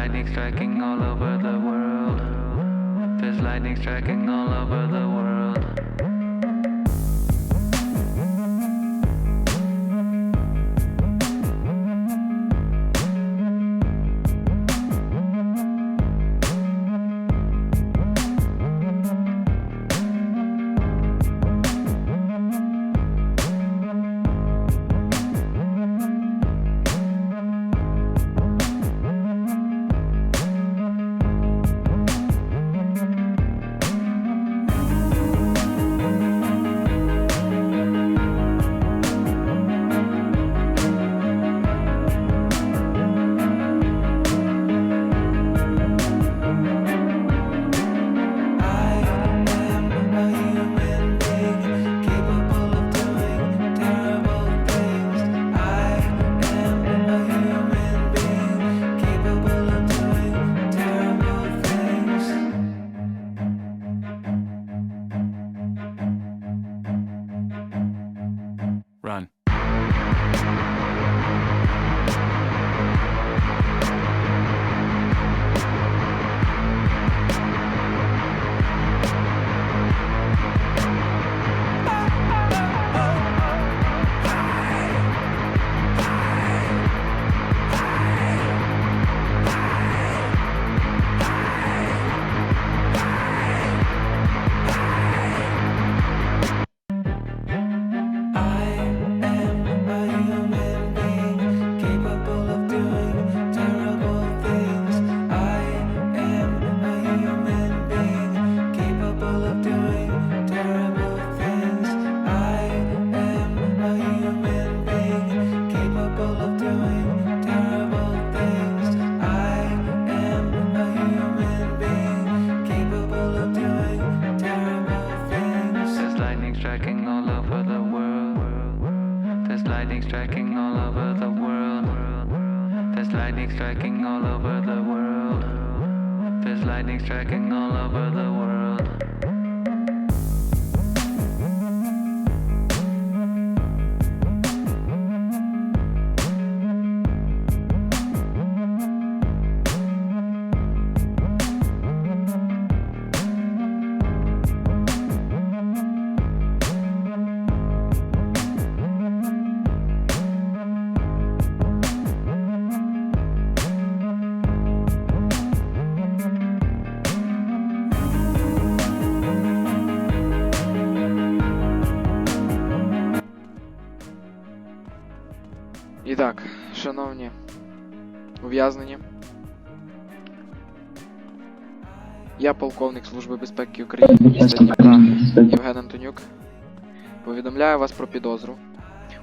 lightning striking all over the world. There's lightning striking all over the world. Lightning striking all over the world. There's lightning striking all over the world. І так, шановні ув'язнені. Я полковник Служби безпеки України міста Дніпра Євген Антонюк. Повідомляю вас про підозру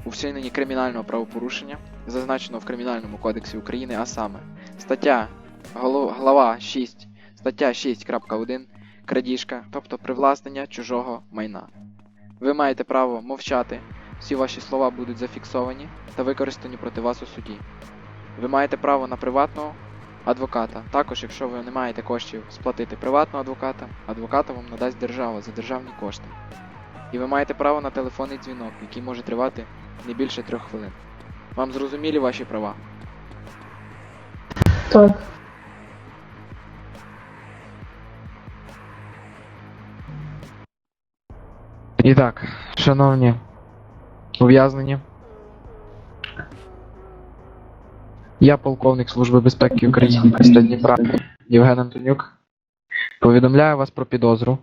у вчиненні кримінального правопорушення, зазначеного в Кримінальному кодексі України, а саме стаття глава 6, стаття 6.1 крадіжка, тобто привласнення чужого майна. Ви маєте право мовчати, всі ваші слова будуть зафіксовані та використані проти вас у суді. Ви маєте право на приватного адвоката. Також, якщо ви не маєте коштів сплатити приватного адвоката, адвоката вам надасть держава за державні кошти. І ви маєте право на телефонний дзвінок, який може тривати не більше трьох хвилин. Вам зрозумілі ваші права? Так. І так, шановні ув'язнені. Я полковник Служби безпеки України міста Дніпра Євген Антонюк. Повідомляю вас про підозру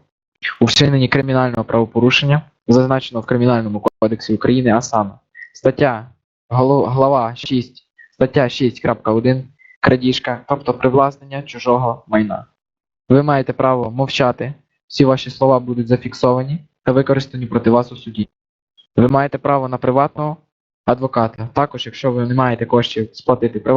у вчиненні кримінального правопорушення, зазначеного в Кримінальному кодексі України, а саме стаття глава 6, стаття 6.1 крадіжка, тобто привласнення чужого майна. Ви маєте право мовчати, всі ваші слова будуть зафіксовані та використані проти вас у суді. Ви маєте право на приватного адвоката. Також, якщо ви не маєте коштів сплатити приватного